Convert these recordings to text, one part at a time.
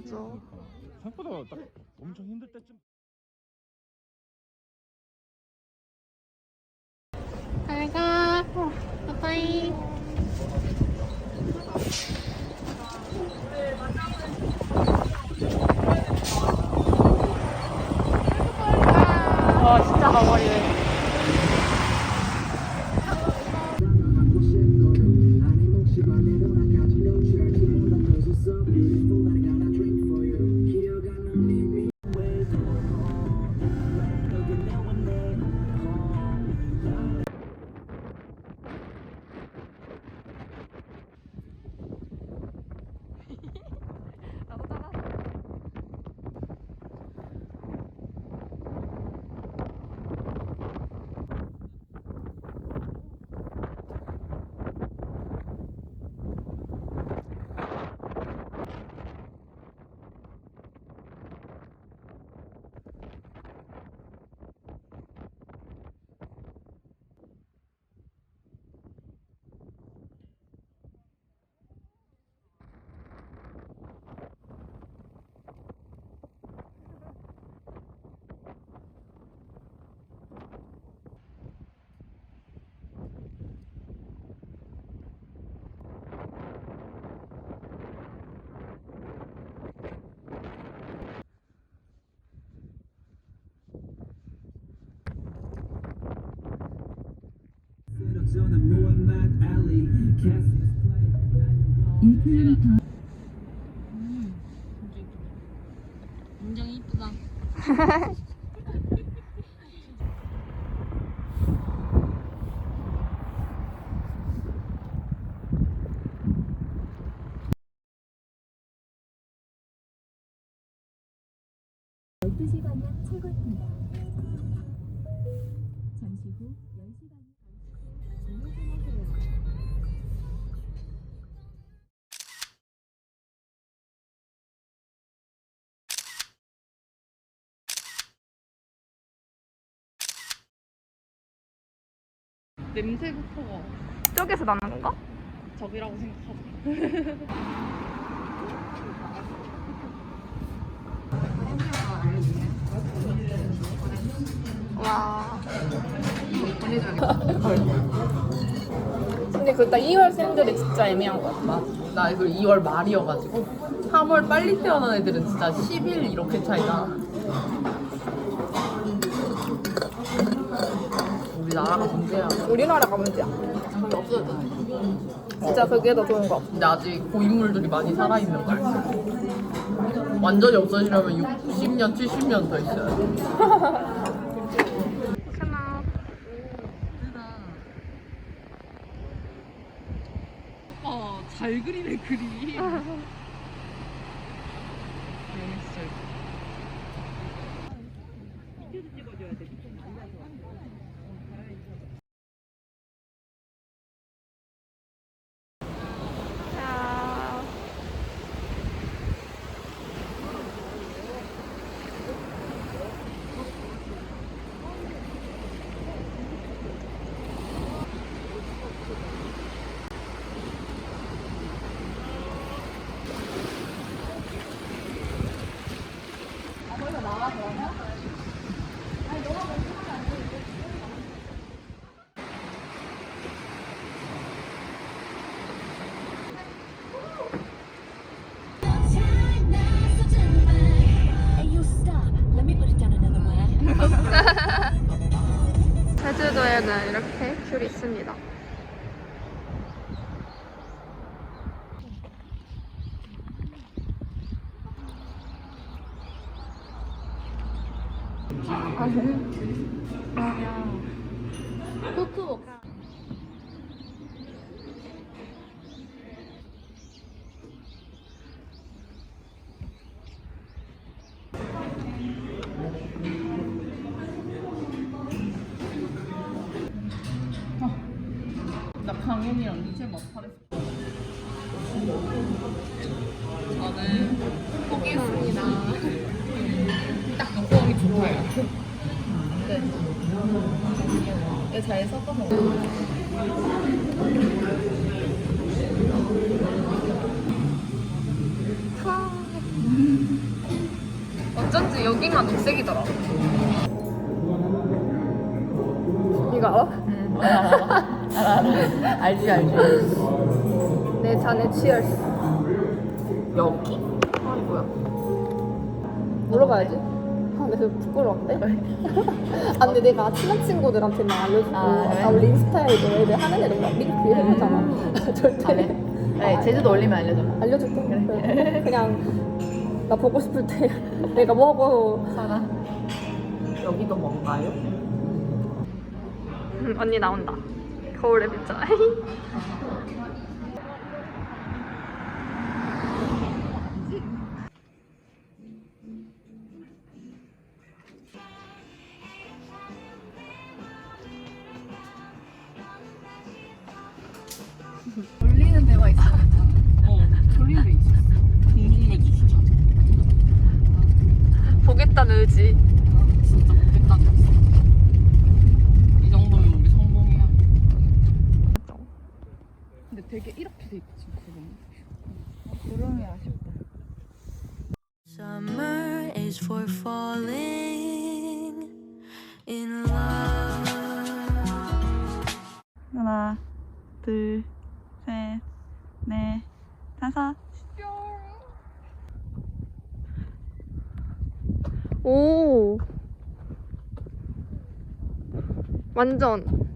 잘 왔죠. 생각보다 딱 엄청 힘들 때쯤. 잘 가. 바이바이. 와 진짜 가버리네. 굉장히 냄새부터가 쪽에서 나는 건가? 적이라고 생각하고. 와. 근데 그딱 2월 샌들이 진짜 애매한 것 같아. 나 이거 2월 말이어가지고 3월 빨리 태어난 애들은 진짜 10일 이렇게 차이나 우리나라가 문제야 우리나라가 문제야. 그게 없어졌잖아 진짜 그게 더 좋은 것 같아. 근데 아직 고인물들이 많이 살아있는 거 알지? 완전히 없어지려면 60년, 70년 더 있어야 돼. 아, 잘 그리네, 그림. 제주도에는 이렇게 귤이 있습니다. 나 강현이랑 이제 막팔했어 저는 포기했습니다. 딱 먹방이 좋아요. 네. 네. 잘 섞어 먹어. 어쩐지 여기만 녹색이더라. 이거 알아? 알지 알지. 내 잔에 치얼스. 여기? 아이고야. 물어봐야지. 아, 근데 그 부끄러운데? 아, 근데 내가 친한 친구들한테만 알려주고, 아, 그래? 아, 우리 인스타에도 애들 하는 애들 막 링크 해주잖아. 절대. 네, 제주도 올리면 알려줘. 알려줄게. 그래. 그냥, 나 보고 싶을 때 내가 먹어. 사나? 여기도 뭔가요? 언니 나온다. 거울에 비춰. 올리는 데가 있어. 어, 돌린 데 있어. 궁금해지 주차. 보겠다는 의지. 진짜 못겠다 됐어. 이 정도면 우리 성공이야. 근데 되게 이렇게 돼 있지 그럼. 그러면 아쉽다. Summer is for falling in love. 하나, 둘, 셋, 넷, 다섯. 오. 완전.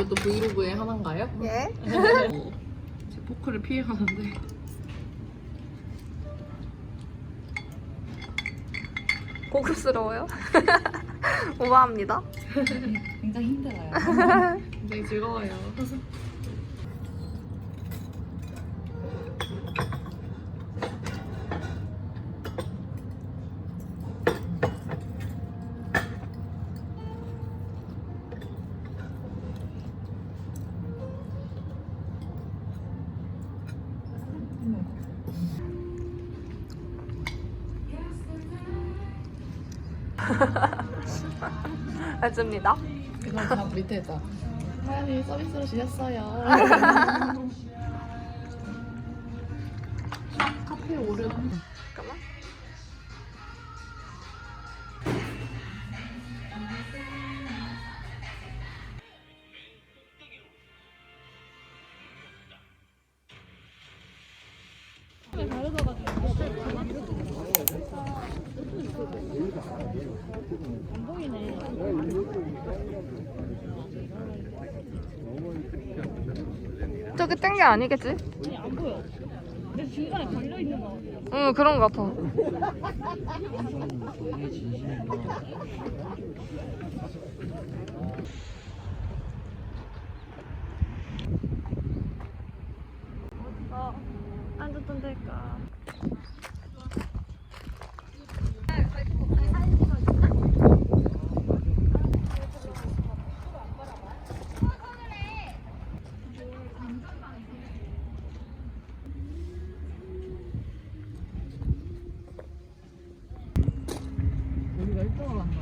이것도 브이로그의 하나인가요? 예? 제 포크를 피해가는데. 고급스러워요? 오버합니다. 굉장히 힘들어요. 굉장히 즐거워요. 알습니다. 그걸 다 밑에다. 사장님이 서비스로 주셨어요. 카페 오르. 잠깐만. 저기 뗀 게 아니겠지? 안 보여. 근데 중간에 걸려 있는 거. 응 그런 거 같아. 어, 앉았던 데가. 1등을 한다.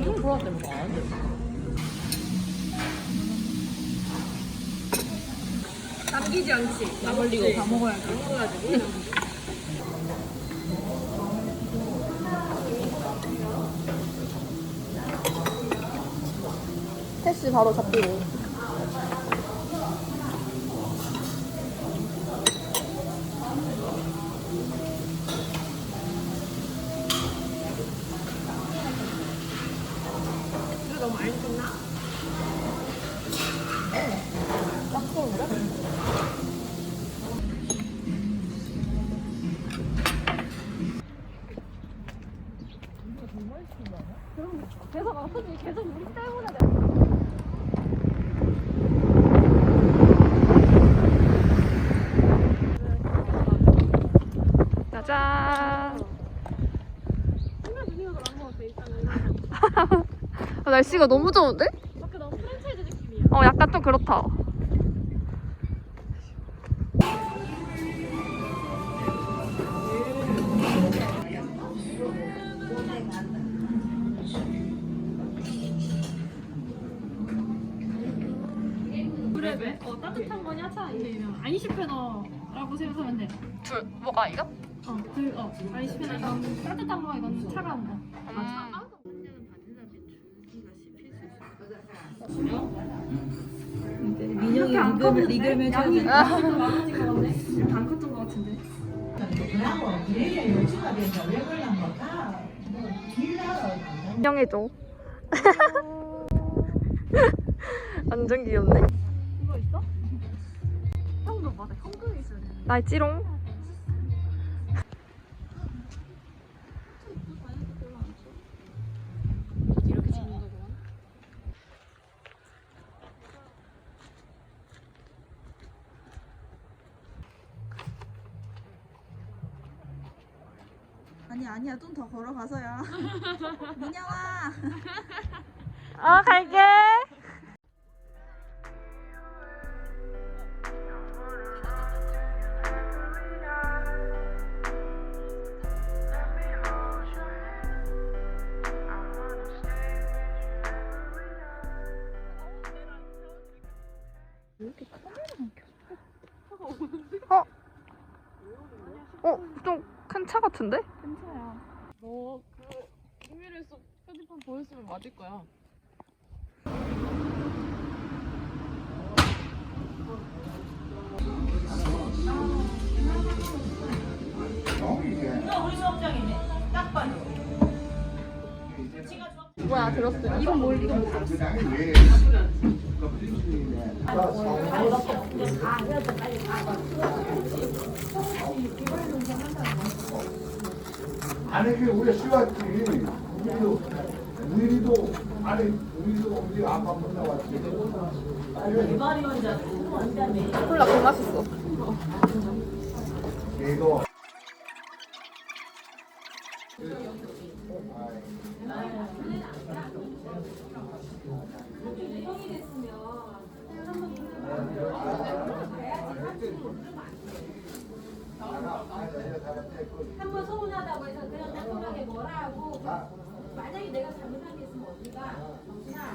이거 불어야 되는 남기지 않지. 나 걸리 이거 다 먹어야 돼. 택시 바로 잡히고. 날씨가 너무 좋은데? 어, 약간 좀 그렇다. 그래 왜? 어 따뜻한 거냐 차 이러면 아이시페너라고 생각하면 돼. 둘, 뭐가 이거? 어, 그, 어, 아이시페너 이건 따뜻한 거 이건 차가운 거. 아, 민영이 리듬을 리듬을 거 같네. 안 컸던 거 같은데. 인정해줘. 완전 귀엽네. 이거 있어? 형도 맞아. 현금이 있어야 돼. 나 찌롱. 아니 아니야 좀 더 걸어가서야 민영아 어, 갈게. 어? 어? 좀 큰 차 같은데? 너그 비밀에서 표지판 보였으면 맞을 거야. 뭐야 들었어. 이건 뭘 이건 못 들었어. 아니 그 우리가 쉬웠지 우리도 우리도 아니 우리도 우리 아빠 못 나왔지. 콜라 개 맛있어. 얘도 Yeah.